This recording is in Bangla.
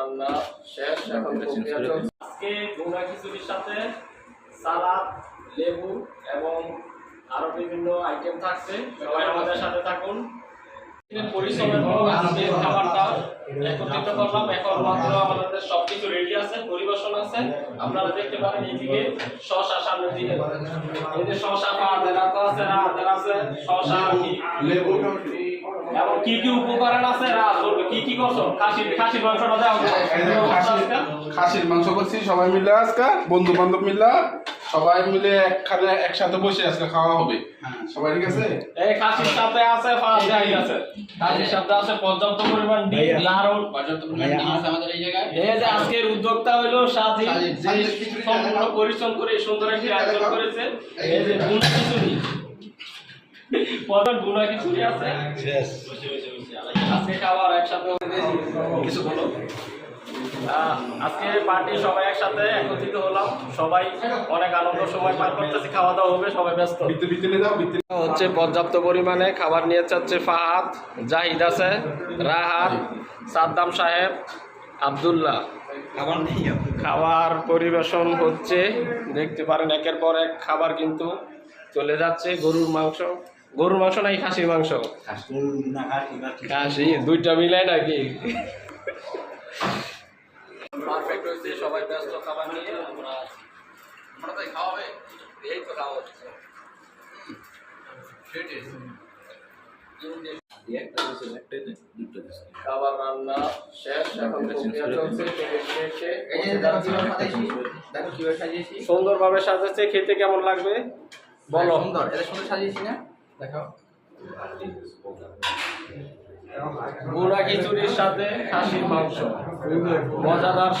রান্না শেষ এখন প্রক্রিয়া চলছে। আজকে ভুনা খিচুড়ির সাথে সালাদ লেবু এবং আরও বিভিন্ন আইটেম থাকছে। সবাই আমাদের সাথে থাকুন। পরিশ্রমের পর আজকে খাবারটা একত্রিত করলাম। এখন মাত্র আমাদের সবকিছু রেডি আছে পরিবেশন আছে। আপনারা দেখতে পারেন এইদিকে শশা সামনের দিকে। এই যে শশা আছে রাতের আছে শশা কি লেবু এবং কি কি উপকরণ আছে? রাত কি কি করছ? খাসির খাসির মাংসটা যে খাসির মাংস করছি সবাই মিলে আজকে বন্ধু বান্ধব মিলে সবাই মিলে একখানে একসাথে বসে আজকে খাওয়া হবে। সবাই ঠিক আছে? এই খাসির সাথে আছে ফাঁস আছে খাসির সাথে আছে পর্যাপ্ত পরিমাণ ডিম লারুন পর্যাপ্ত পরিমাণ ডিম আছে আমাদের এই জায়গায়? এই যে আজকের উদ্যোক্তা হইল সাজি সম্পূর্ণ পরিশ্রম করে সুন্দর একটি আয়োজন করেছে। এই যে বুনা খিচুড়ি। পদের আছে? আজকে খাবার একসাথে কিছু বলো। আজকে পার্টি সবাই একসাথে একত্রিত হলাম। সবাই অনেক আনন্দ সময় পার করতেছে খাওয়া দাওয়া হবে সবাই ব্যস্ত। হচ্ছে পর্যাপ্ত পরিমাণে খাবার নিয়ে যাচ্ছে ফাহাদ জাহিদ আছে রাহাত সাদ্দাম সাহেব আব্দুল্লাহ। খাবার পরিবেশন হচ্ছে। দেখতে পারেন একের পর এক খাবার কিন্তু চলে যাচ্ছে গরুর মাংস। গরুর মাংস নাই খাসির মাংস? খাসি দুইটা মিলাই নাকি? পারফেক্ট হয়েছে সবাই ব্যস্ত খাবার নিয়ে আমরা আমরা তাই খাওয়াবে এই তো খাওয়া হচ্ছে। খাবার রান্না শেষ এখন সুন্দরভাবে সাজাচ্ছে খেতে কেমন লাগবে? বলো। সুন্দর এটা সুন্দর সাজিয়েছি না? দেখো গুড়া খিচুড়ির সাথে খাসির মাংস। মজাদার